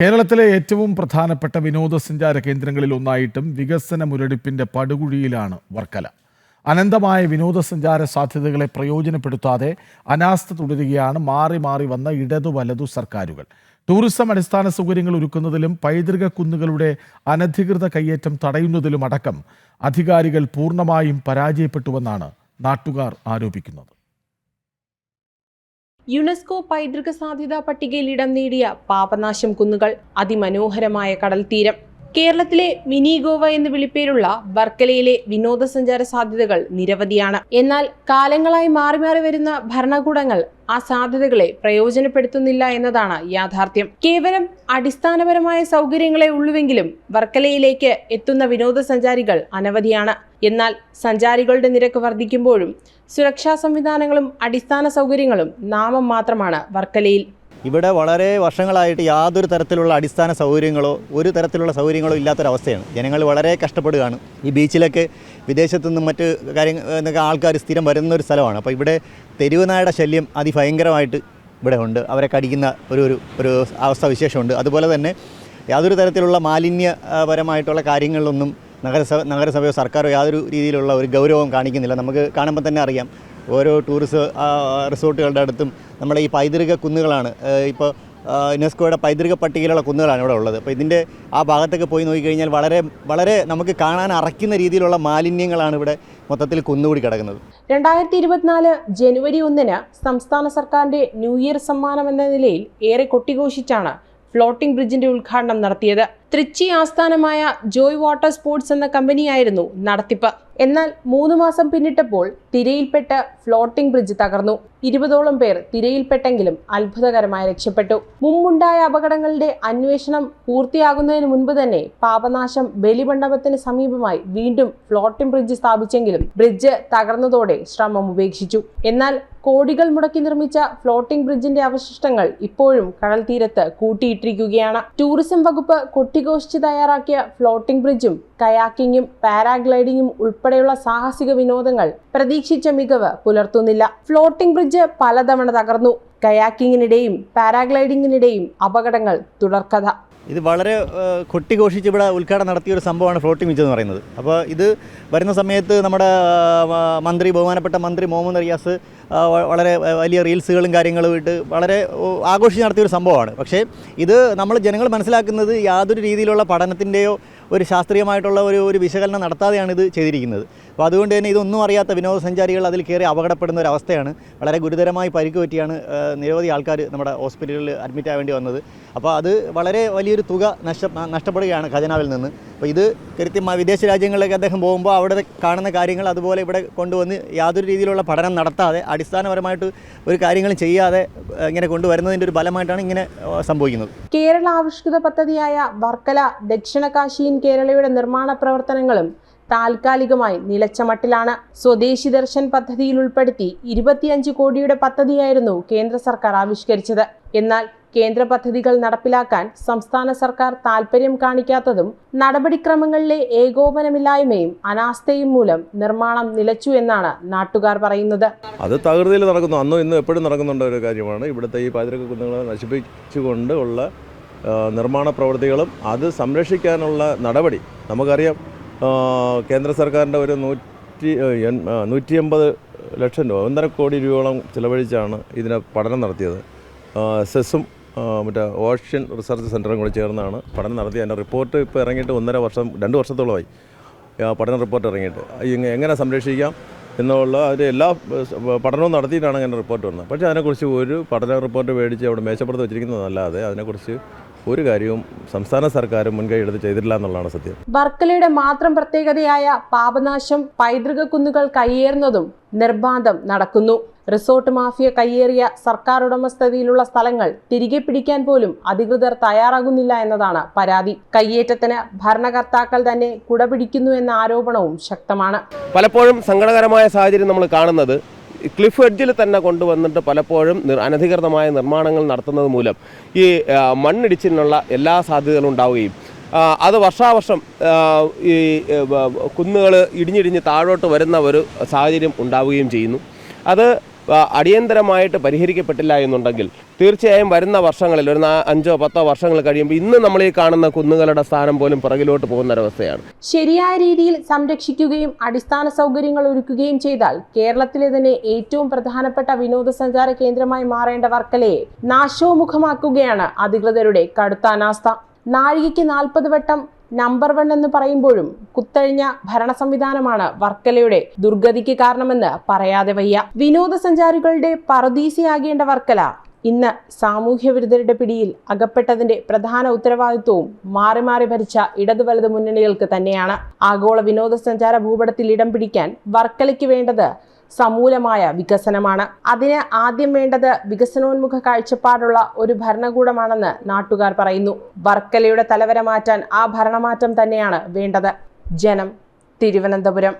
കേരളത്തിലെ ഏറ്റവും പ്രധാനപ്പെട്ട വിനോദസഞ്ചാര കേന്ദ്രങ്ങളിൽ ഒന്നായിട്ടും വികസന മുരടിപ്പിന്റെ പടുകുഴിയിലാണ് വർക്കല. അനന്തമായ വിനോദസഞ്ചാര സാധ്യതകളെ പ്രയോജനപ്പെടുത്താതെ അനാസ്ഥ തുടരുകയാണ് മാറി മാറി വന്ന ഇടതു വലതു സർക്കാരുകൾ. ടൂറിസം അടിസ്ഥാന സൗകര്യങ്ങൾ ഒരുക്കുന്നതിലും പൈതൃക കുന്നുകളുടെ അനധികൃത കയ്യേറ്റം തടയുന്നതിലും അടക്കം അധികാരികൾ പൂർണമായും പരാജയപ്പെട്ടുവെന്നാണ് നാട്ടുകാർ ആരോപിക്കുന്നത്. യുനെസ്കോ പൈതൃക സാധ്യതാ പട്ടികയിൽ ഇടം നേടിയ പാപനാശം കുന്നുകൾ അതിമനോഹരമായ കടൽ തീരം. കേരളത്തിലെ മിനി ഗോവ എന്ന് വിളിപ്പേരുള്ള വർക്കലയിലെ വിനോദസഞ്ചാര സാധ്യതകൾ നിരവധിയാണ്. എന്നാൽ കാലങ്ങളായി മാറി മാറി വരുന്ന ഭരണകൂടങ്ങൾ ആ സാധ്യതകളെ പ്രയോജനപ്പെടുത്തുന്നില്ല എന്നതാണ് യാഥാർത്ഥ്യം. കേവലം അടിസ്ഥാനപരമായ സൗകര്യങ്ങളെ ഉള്ളുവെങ്കിലും വർക്കലയിലേക്ക് എത്തുന്ന വിനോദസഞ്ചാരികൾ അനവധിയാണ്. എന്നാൽ സഞ്ചാരികളുടെ നിരക്ക് വർദ്ധിക്കുമ്പോഴും സുരക്ഷാ സംവിധാനങ്ങളും അടിസ്ഥാന സൗകര്യങ്ങളും നാമം മാത്രമാണ് വർക്കലയിൽ. ഇവിടെ വളരെ വർഷങ്ങളായിട്ട് യാതൊരു തരത്തിലുള്ള അടിസ്ഥാന സൗകര്യങ്ങളോ ഒരു തരത്തിലുള്ള സൗകര്യങ്ങളോ ഇല്ലാത്തൊരവസ്ഥയാണ്. ജനങ്ങൾ വളരെ കഷ്ടപ്പെടുകയാണ്. ഈ ബീച്ചിലൊക്കെ വിദേശത്തു നിന്നും മറ്റ് കാര്യങ്ങൾ എന്നൊക്കെ ആൾക്കാർ സ്ഥിരം വരുന്ന ഒരു സ്ഥലമാണ്. അപ്പോൾ ഇവിടെ തെരുവുനായുടെ ശല്യം അതിഭയങ്കരമായിട്ട് ഇവിടെ ഉണ്ട്. അവരെ കടിക്കുന്ന ഒരു ഒരു ഒരു അവസ്ഥ വിശേഷമുണ്ട് അതുപോലെ തന്നെ യാതൊരു തരത്തിലുള്ള മാലിന്യപരമായിട്ടുള്ള കാര്യങ്ങളിലൊന്നും നഗരസഭ നഗരസഭയോ സർക്കാരോ യാതൊരു രീതിയിലുള്ള ഒരു ഗൗരവം കാണിക്കുന്നില്ല. നമുക്ക് കാണുമ്പോൾ തന്നെ അറിയാം. ഓരോ ടൂറിസ്റ്റ് റിസോർട്ടുകളുടെ അടുത്തും നമ്മുടെ ഈ പൈതൃക കുന്നുകളാണ്. ഇപ്പോൾ യുനെസ്കോയുടെ പൈതൃക പട്ടികയിലുള്ള കുന്നുകളാണ് ഇവിടെ ഉള്ളത്. അപ്പോൾ ഇതിന്റെ ആ ഭാഗത്തൊക്കെ പോയി നോക്കിക്കഴിഞ്ഞാൽ വളരെ വളരെ നമുക്ക് കാണാൻ അറയ്ക്കുന്ന രീതിയിലുള്ള മാലിന്യങ്ങളാണ് ഇവിടെ മൊത്തത്തിൽ കുന്നുകൂടി കിടക്കുന്നത്. രണ്ടായിരത്തി ഇരുപത്തിനാല് ജനുവരി ഒന്നിന് സംസ്ഥാന സർക്കാരിന്റെ ന്യൂ ഇയർ സമ്മാനം എന്ന നിലയിൽ ഏറെ കൊട്ടിഘോഷിച്ചാണ് ഫ്ലോട്ടിംഗ് ബ്രിഡ്ജിന്റെ ഉദ്ഘാടനം നടത്തിയത്. തൃച്ചി ആസ്ഥാനമായ ജോയ് വാട്ടർ സ്പോർട്സ് എന്ന കമ്പനിയായിരുന്നു നടത്തിപ്പ്. എന്നാൽ മൂന്ന് മാസം പിന്നിട്ടപ്പോൾ തിരയിൽപ്പെട്ട് ഫ്ലോട്ടിംഗ് ബ്രിഡ്ജ് തകർന്നു. ഇരുപതോളം പേർ തിരയിൽപ്പെട്ടെങ്കിലും അത്ഭുതകരമായി രക്ഷപ്പെട്ടു. മുമ്പുണ്ടായ അപകടങ്ങളുടെ അന്വേഷണം പൂർത്തിയാകുന്നതിന് മുൻപ് തന്നെ പാപനാശം ബലിമണ്ഡപത്തിന് സമീപമായി വീണ്ടും ഫ്ലോട്ടിംഗ് ബ്രിഡ്ജ് സ്ഥാപിച്ചെങ്കിലും ബ്രിഡ്ജ് തകർന്നതോടെ ശ്രമം ഉപേക്ഷിച്ചു. എന്നാൽ കോടികൾ മുടക്കി നിർമ്മിച്ച ഫ്ലോട്ടിംഗ് ബ്രിഡ്ജിന്റെ അവശിഷ്ടങ്ങൾ ഇപ്പോഴും കടൽ തീരത്ത് കൂട്ടിയിട്ടിരിക്കുകയാണ്. ടൂറിസം വകുപ്പ് കൊട്ടിഘോഷിച്ച് തയ്യാറാക്കിയ ഫ്ലോട്ടിംഗ് ബ്രിഡ്ജും കയാക്കിങ്ങും പാരാഗ്ലൈഡിങ്ങും ഉൾപ്പെടെയുള്ള സാഹസിക വിനോദങ്ങൾ പ്രതീക്ഷിച്ച മികവ് പുലർത്തുന്നില്ല. ഫ്ലോട്ടിംഗ് ബ്രിഡ്ജ് പലതവണ തകർന്നു. കയാക്കിങ്ങിനിടെയും പാരാഗ്ലൈഡിങ്ങിനിടെയും അപകടങ്ങൾ തുടർക്കഥ. ഇത് വളരെ കൊട്ടിഘോഷിച്ച് ഇവിടെ ഉദ്ഘാടനം നടത്തിയ ഒരു സംഭവമാണ് ഫ്ലോട്ടിംഗ് ബീച്ച് എന്ന് പറയുന്നത്. അപ്പോൾ ഇത് വരുന്ന സമയത്ത് നമ്മുടെ മന്ത്രി ബഹുമാനപ്പെട്ട മന്ത്രി മുഹമ്മദ് റിയാസ് വളരെ വലിയ റീൽസുകളും കാര്യങ്ങളും ഇട്ട് വളരെ ആഘോഷിച്ച് നടത്തിയ ഒരു സംഭവമാണ്. പക്ഷേ ഇത് നമ്മൾ ജനങ്ങൾ മനസ്സിലാക്കുന്നത് യാതൊരു രീതിയിലുള്ള പഠനത്തിന്റെയോ ഒരു ശാസ്ത്രീയമായിട്ടുള്ള ഒരു ഒരു വിശകലനം നടത്താതെയാണ് ഇത് ചെയ്തിരിക്കുന്നത്. അപ്പോൾ അതുകൊണ്ട് തന്നെ ഇതൊന്നും അറിയാത്ത വിനോദസഞ്ചാരികൾ അതിൽ കയറി അപകടപ്പെടുന്ന ഒരു അവസ്ഥയാണ്. വളരെ ഗുരുതരമായി പരിക്ക് പറ്റിയാണ് നിരവധി ആൾക്കാർ നമ്മുടെ ഹോസ്പിറ്റലിൽ അഡ്മിറ്റ് ആവേണ്ടി വന്നത്. അപ്പോൾ അത് വളരെ വലിയൊരു തുക നഷ്ട നഷ്ടപ്പെടുകയാണ് ഖജനാവിൽ നിന്ന്. അപ്പോൾ ഇത് കൃത്യമായി വിദേശ രാജ്യങ്ങളിലേക്ക് അദ്ദേഹം പോകുമ്പോൾ അവിടെ കാണുന്ന കാര്യങ്ങൾ അതുപോലെ ഇവിടെ കൊണ്ടുവന്ന് യാതൊരു രീതിയിലുള്ള പഠനം നടത്താതെ അടിസ്ഥാനപരമായിട്ട് ഒരു കാര്യങ്ങളും ചെയ്യാതെ ഇങ്ങനെ കൊണ്ടുവരുന്നതിന്റെ ഒരു ഫലമായിട്ടാണ് ഇങ്ങനെ സംഭവിക്കുന്നത്. കേരള ആവിഷ്കൃത പദ്ധതിയായ വർക്കല ദക്ഷിണ കാശിയിൻ കേരളയുടെ നിർമ്മാണ പ്രവർത്തനങ്ങളും താൽക്കാലികമായി നിലച്ച മട്ടിലാണ്. സ്വദേശി ദർശൻ പദ്ധതിയിൽ ഉൾപ്പെടുത്തി ഇരുപത്തിയഞ്ച് കോടിയുടെ പദ്ധതിയായിരുന്നു കേന്ദ്ര സർക്കാർ ആവിഷ്കരിച്ചത്. എന്നാൽ കേന്ദ്ര പദ്ധതികൾ നടപ്പിലാക്കാൻ സംസ്ഥാന സർക്കാർ താൽപര്യം കാണിക്കാത്തതും നടപടിക്രമങ്ങളിലെ ഏകോപനമില്ലായ്മയും അനാസ്ഥയും മൂലം നിർമ്മാണം നിലച്ചു എന്നാണ് നാട്ടുകാർ പറയുന്നത്. അത് തകൃതിയിൽ നടക്കുന്നു. അന്നും ഇന്നും എപ്പോഴും നടക്കുന്നുണ്ട് ഒരു കാര്യമാണ്. ഇവിടുത്തെ ഈ പൈതൃക കുന്നുകളെ നശിപ്പിച്ചുകൊണ്ട് ഉള്ള നിർമ്മാണ പ്രവൃത്തികളും അത് സംരക്ഷിക്കാനുള്ള നടപടി. നമുക്കറിയാം കേന്ദ്ര സർക്കാരിന്റെ ഒരു നൂറ്റി നൂറ്റി എൺപത് ലക്ഷം രൂപ ഒന്നര കോടി രൂപയോളം ചിലവഴിച്ചാണ് ഇതിന് പഠനം നടത്തിയത്. സെസ്സും മറ്റേ ഓഷ്യൻ റിസർച്ച് സെന്ററും കൂടി ചേർന്നാണ് പഠനം നടത്തിയത്. അതിന്റെ റിപ്പോർട്ട് ഇപ്പോൾ ഇറങ്ങിയിട്ട് ഒന്നര വർഷം രണ്ട് വർഷത്തോളമായി. പഠന റിപ്പോർട്ട് ഇറങ്ങിയിട്ട്. എങ്ങനെ സംരക്ഷിക്കാം എന്നുള്ള അതിന്റെ എല്ലാ പഠനവും നടത്തിയിട്ടാണ് അങ്ങനെ റിപ്പോർട്ട് വന്നത്. പക്ഷേ അതിനെക്കുറിച്ച് ഒരു പഠന റിപ്പോർട്ട് മേടിച്ച് അവിടെ മേശപ്പുറത്ത് വെച്ചിരിക്കുന്നതല്ലാതെ അതിനെക്കുറിച്ച് ഒരു കാര്യവും സംസ്ഥാന സർക്കാർ മുൻകൈ എടുത്ത് ചെയ്തിട്ടില്ല എന്നുള്ളതാണ് സത്യം. വർക്കലയുടെ മാത്രം പ്രത്യേകതയായ പാപനാശം പൈതൃക കുന്നുകൾ കയ്യേറുന്നതും നിർബാധം നടക്കുന്നു. റിസോർട്ട് മാഫിയ കയ്യേറിയ സർക്കാർ ഉടമസ്ഥതയിലുള്ള സ്ഥലങ്ങൾ തിരികെ പിടിക്കാൻ പോലും അധികൃതർ തയ്യാറാകുന്നില്ല എന്നതാണ് പരാതി. കയ്യേറ്റത്തിന് ഭരണകർത്താക്കൾ തന്നെ കുടപിടിക്കുന്നു എന്ന ആരോപണവും ശക്തമാണ്. പലപ്പോഴും സങ്കടകരമായ സാഹചര്യം നമ്മൾ കാണുന്നത്. ക്ലിഫ് എഡ്ജിൽ തന്നെ കൊണ്ടുവന്നിട്ട് പലപ്പോഴും അനധികൃതമായ നിർമ്മാണങ്ങൾ നടത്തുന്നത് മൂലം ഈ മണ്ണിടിച്ചിലിനുള്ള എല്ലാ സാധ്യതകളും ഉണ്ടാവുകയും അത് വർഷാവർഷം ഈ കുന്നുകൾ ഇടിഞ്ഞിടിഞ്ഞ് താഴോട്ട് വരുന്ന ഒരു സാഹചര്യം ഉണ്ടാവുകയും ചെയ്യുന്നു. അത് അടിയന്തരമായിട്ട് പരിഹരിക്കപ്പെട്ടില്ല എന്നുണ്ടെങ്കിൽ തീർച്ചയായും വരുന്ന വർഷങ്ങളിൽ ഒരു അഞ്ചോ പത്തോ വർഷങ്ങൾ കഴിയുമ്പോൾ ഇന്ന് നമ്മൾ ഈ കാണുന്ന കുന്നുകളുടെ സ്ഥാനം പോലും പുറകിലോട്ട് പോകുന്ന ഒരവസ്ഥയാണ് ശരിയായ രീതിയിൽ സംരക്ഷിക്കുകയും അടിസ്ഥാന സൗകര്യങ്ങൾ ഒരുക്കുകയും ചെയ്താൽ കേരളത്തിലെ തന്നെ ഏറ്റവും പ്രധാനപ്പെട്ട വിനോദസഞ്ചാര കേന്ദ്രമായി മാറേണ്ട വർക്കലയെ നാശോമുഖമാക്കുകയാണ് അധികൃതരുടെ കടുത്ത അനാസ്ഥ. നാഴികയ്ക്ക് നാൽപ്പത് വട്ടം നമ്പർ വൺ എന്ന് പറയുമ്പോഴും കുത്തഴിഞ്ഞ ഭരണ സംവിധാനമാണ് വർക്കലയുടെ ദുർഗതിക്ക് കാരണമെന്ന് പറയാതെ വയ്യ. വിനോദസഞ്ചാരികളുടെ പറദീസിയാകേണ്ട വർക്കല ഇന്ന് സാമൂഹ്യവിരുദ്ധരുടെ പിടിയിൽ അകപ്പെട്ടതിന്റെ പ്രധാന ഉത്തരവാദിത്വവും മാറി മാറി ഭരിച്ച ഇടതു വലത് മുന്നണികൾക്ക് തന്നെയാണ്. ആഗോള വിനോദസഞ്ചാര ഭൂപടത്തിൽ ഇടം പിടിക്കാൻ വർക്കലയ്ക്ക് വേണ്ടത് സമൂലമായ വികസനമാണ്. അതിന് ആദ്യം വേണ്ടത് വികസനോന്മുഖ കാഴ്ചപ്പാടുള്ള ഒരു ഭരണകൂടമാണെന്ന് നാട്ടുകാർ പറയുന്നു. വർക്കലയുടെ തലവര മാറ്റാൻ ആ ഭരണമാറ്റം തന്നെയാണ് വേണ്ടത്. ജനം തിരുവനന്തപുരം.